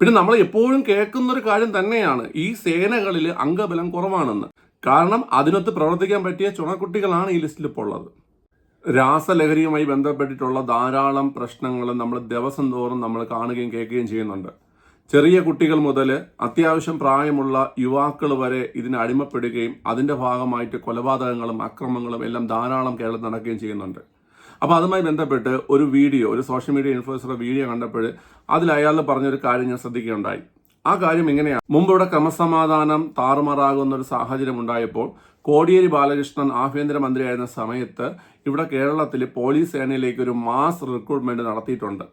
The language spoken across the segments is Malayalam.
പിന്നെ നമ്മൾ എപ്പോഴും കേൾക്കുന്ന ഒരു കാര്യം തന്നെയാണ് ഈ സേനകളിൽ അംഗബലം കുറവാണെന്ന്. കാരണം അതിനൊത്ത് പ്രവർത്തിക്കാൻ പറ്റിയ ചുണക്കുട്ടികളാണ് ഈ ലിസ്റ്റിൽ ഇപ്പോൾ ഉള്ളത്. രാസലഹരിയുമായി ബന്ധപ്പെട്ടിട്ടുള്ള ധാരാളം പ്രശ്നങ്ങൾ നമ്മൾ ദിവസം തോറും നമ്മൾ കാണുകയും കേൾക്കുകയും ചെയ്യുന്നുണ്ട്. ചെറിയ കുട്ടികൾ മുതൽ അത്യാവശ്യം പ്രായമുള്ള യുവാക്കൾ വരെ ഇതിന് അടിമപ്പെടുകയും അതിന്റെ ഭാഗമായിട്ട് കൊലപാതകങ്ങളും അക്രമങ്ങളും എല്ലാം ധാരാളം കേരളത്തിൽ നടക്കുകയും ചെയ്യുന്നുണ്ട്. അപ്പോൾ അതുമായി ബന്ധപ്പെട്ട് ഒരു വീഡിയോ ഒരു സോഷ്യൽ മീഡിയ ഇൻഫ്ലുവൻസറുടെ വീഡിയോ കണ്ടപ്പോൾ അതിൽ അയാൾ പറഞ്ഞൊരു കാര്യം ഞാൻ ശ്രദ്ധിക്കുകയുണ്ടായി. ആ കാര്യം ഇങ്ങനെയാണ്. മുമ്പ് ഇവിടെ ക്രമസമാധാനം താറുമാറാകുന്ന ഒരു സാഹചര്യം ഉണ്ടായപ്പോൾ കോടിയേരി ബാലകൃഷ്ണൻ ആഭ്യന്തരമന്ത്രിയായിരുന്ന സമയത്ത് ഇവിടെ കേരളത്തിൽ പോലീസ് സേനയിലേക്ക് ഒരു മാസ് റിക്രൂട്ട്മെന്റ് നടത്തിയിട്ടുണ്ട്.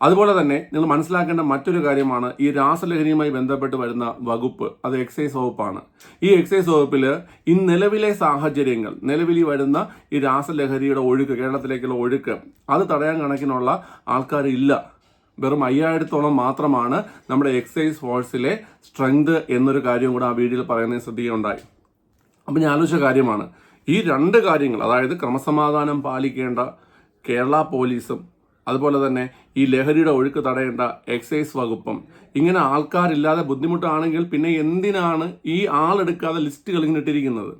അതുപോലെ തന്നെ നിങ്ങൾ മനസ്സിലാക്കേണ്ട മറ്റൊരു കാര്യമാണ് ഈ രാസലഹരിയുമായി ബന്ധപ്പെട്ട് വരുന്ന വകുപ്പ്. അത് എക്സൈസ് വകുപ്പാണ്. ഈ എക്സൈസ് വകുപ്പിൽ ഈ നിലവിലെ സാഹചര്യങ്ങൾ നിലവിൽ വരുന്ന ഈ രാസലഹരിയുടെ ഒഴുക്ക് കേരളത്തിലേക്കുള്ള ഒഴുക്ക് അത് തടയാൻ കണക്കിനുള്ള ആൾക്കാരില്ല വെറും അയ്യായിരത്തോളം മാത്രമാണ് നമ്മുടെ എക്സൈസ് ഫോഴ്സിലെ സ്ട്രെങ്ത് എന്നൊരു കാര്യം കൂടെ ആ വീഡിയോയിൽ പറയുന്നത് ശ്രദ്ധിക്കുകയുണ്ടായി അപ്പം ഞാൻ ആലോചിച്ച കാര്യമാണ് ഈ രണ്ട് കാര്യങ്ങൾ അതായത് ക്രമസമാധാനം പാലിക്കേണ്ട കേരള പോലീസും അതുപോലെ തന്നെ ഈ ലഹരിയുടെ ഒഴുക്ക് തടയേണ്ട എക്സൈസ് വകുപ്പും. ഇങ്ങനെ ആൾക്കാരില്ലാതെ ബുദ്ധിമുട്ടാണെങ്കിൽ പിന്നെ എന്തിനാണ് ഈ ആളെടുക്കാതെ ലിസ്റ്റുകൾ ഇങ്ങനെ ഇട്ടിരിക്കുന്നത്?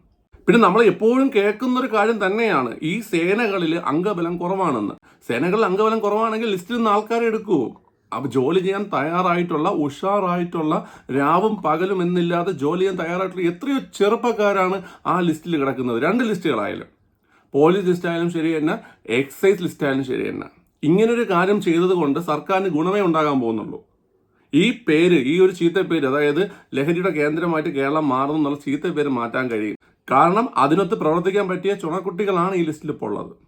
പിന്നെ നമ്മൾ എപ്പോഴും കേൾക്കുന്ന ഒരു കാര്യം തന്നെയാണ്. ഈ സേനകളിൽ അംഗബലം കുറവാണെന്ന്. സേനകളിൽ അംഗബലം കുറവാണെങ്കിൽ ലിസ്റ്റിൽ നിന്ന് ആൾക്കാരെ എടുക്കുമോ അപ്പോൾ ജോലി ചെയ്യാൻ തയ്യാറായിട്ടുള്ള ഉഷാറായിട്ടുള്ള രാവും പകലും എന്നില്ലാതെ ജോലി ചെയ്യാൻ തയ്യാറായിട്ടുള്ള എത്രയോ ചെറുപ്പക്കാരാണ് ആ ലിസ്റ്റിൽ കിടക്കുന്നത്. രണ്ട് ലിസ്റ്റുകളായാലും. പോലീസ് ലിസ്റ്റായാലും ശരി തന്നെ എക്സൈസ് ലിസ്റ്റായാലും ശരി തന്നെ. ഇങ്ങനൊരു കാര്യം ചെയ്തത് കൊണ്ട് സർക്കാരിന് ഗുണമേ ഉണ്ടാകാൻ പോകുന്നുള്ളൂ. ഈ പേര് ഈ ഒരു ചീത്ത പേര് അതായത് ലഹരിയുടെ കേന്ദ്രമായിട്ട് കേരളം മാറുന്നുള്ള ചീത്ത പേര് മാറ്റാൻ കഴിയും. കാരണം അതിനൊത്ത് പ്രവർത്തിക്കാൻ പറ്റിയ ചുണക്കുട്ടികളാണ് ഈ ലിസ്റ്റിൽ ഇപ്പോൾ ഉള്ളത്.